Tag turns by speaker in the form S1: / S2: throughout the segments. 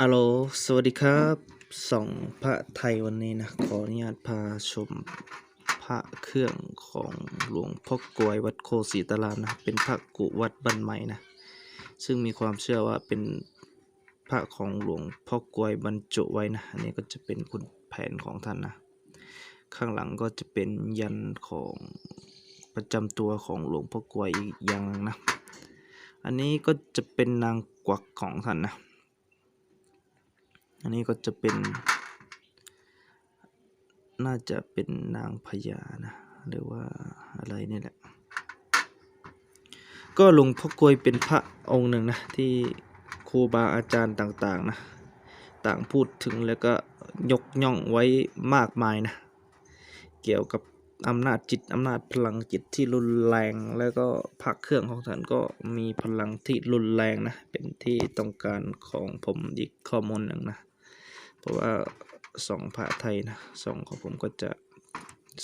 S1: อัลโหลสวัสดีครับส่องพระไทยวันนี้นะ ขออนุญาตพาชมพระเครื่องของหลวงพ่อกลวยวัดโคสีตารามนะ เป็นพระกุวัดบันใหม่นะ ซึ่งมีความเชื่อว่าเป็นพระของหลวงพ่อกลวยบรรจุไว้นะ อันนี้ก็จะเป็นคุณแผนของท่านนะ ข้างหลังก็จะเป็นยันของประจำตัวของหลวงพ่อกลวยอีกอย่างหนึ่งนะ อันนี้ก็จะเป็นนางกวักของท่านนะ อันนี้ก็จะเป็น น่าจะเป็นนางพญานะ หรือว่าอะไรนี่แหละ ก็หลวงพ่อกวยเป็นพระองค์หนึ่งนะ ที่ครูบาอาจารย์ต่างๆนะ ต่างพูดถึงแล้วก็ยกย่องไว้มากมายนะ เกี่ยวกับ อำนาจจิตอำนาจพลังจิตที่รุนแรง แล้วก็พักเครื่องของท่านก็มีพลังที่รุนแรงนะ เป็นที่ต้องการของผมอีกข้อมูลหนึ่งนะ เพราะว่าสองพระไทยนะสองของผมก็จะ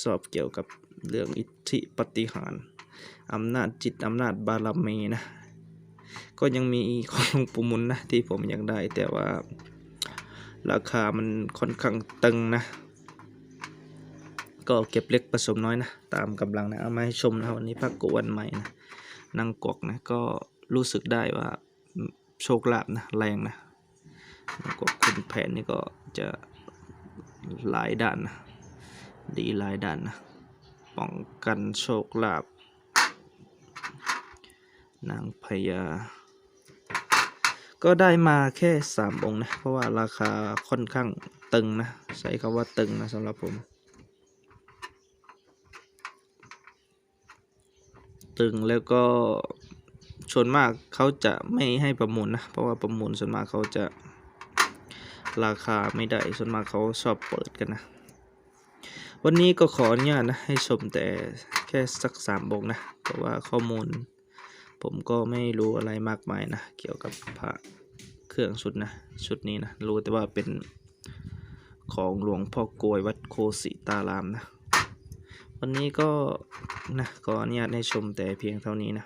S1: สอบเกี่ยวกับเรื่องอิทธิปฏิหารอำนาจจิตอำนาจบารมีนะ ก็ยังมีของหลวงปู่มุนนะที่ผมอยากได้แต่ว่าราคามันค่อนข้างตึงนะ ก็เก็บเล็กผสมน้อยนะ ตามกำลังนะ เอามาให้ชมนะวันนี้พระกวันใหม่นะนางกวกนะก็รู้สึกได้ว่าโชคลาภนะแรงนะนางกวกคุณแผนนี่ก็จะหลายด้านนะดีหลายด้านนะป้องกันโชคลาภนางพญาก็ได้มาแค่สามองค์นะ เพราะว่าราคาค่อนข้างตึงนะ ใช้คำว่าตึงนะสำหรับผม ตึงแล้วก็ส่วนมากเขาจะไม่ให้ประมูลนะ เพราะว่าประมูลส่วนมากเขาจะราคาไม่ได้ส่วนมากเขาชอบเปิดกันนะ วันนี้ก็ขออนุญาตนะ ให้ชมแต่แค่สักสามบงนะ เพราะว่าข้อมูล ผมก็ไม่รู้อะไรมากมายนะ เกี่ยวกับพระเครื่องชุดนะ ชุดนี้นะ รู้แต่ว่าเป็นของหลวงพ่อกลวยวัดโคสิตารามนะ วันนี้ก็นะขออนุญาตให้ชมแต่เพียงเท่านี้นะ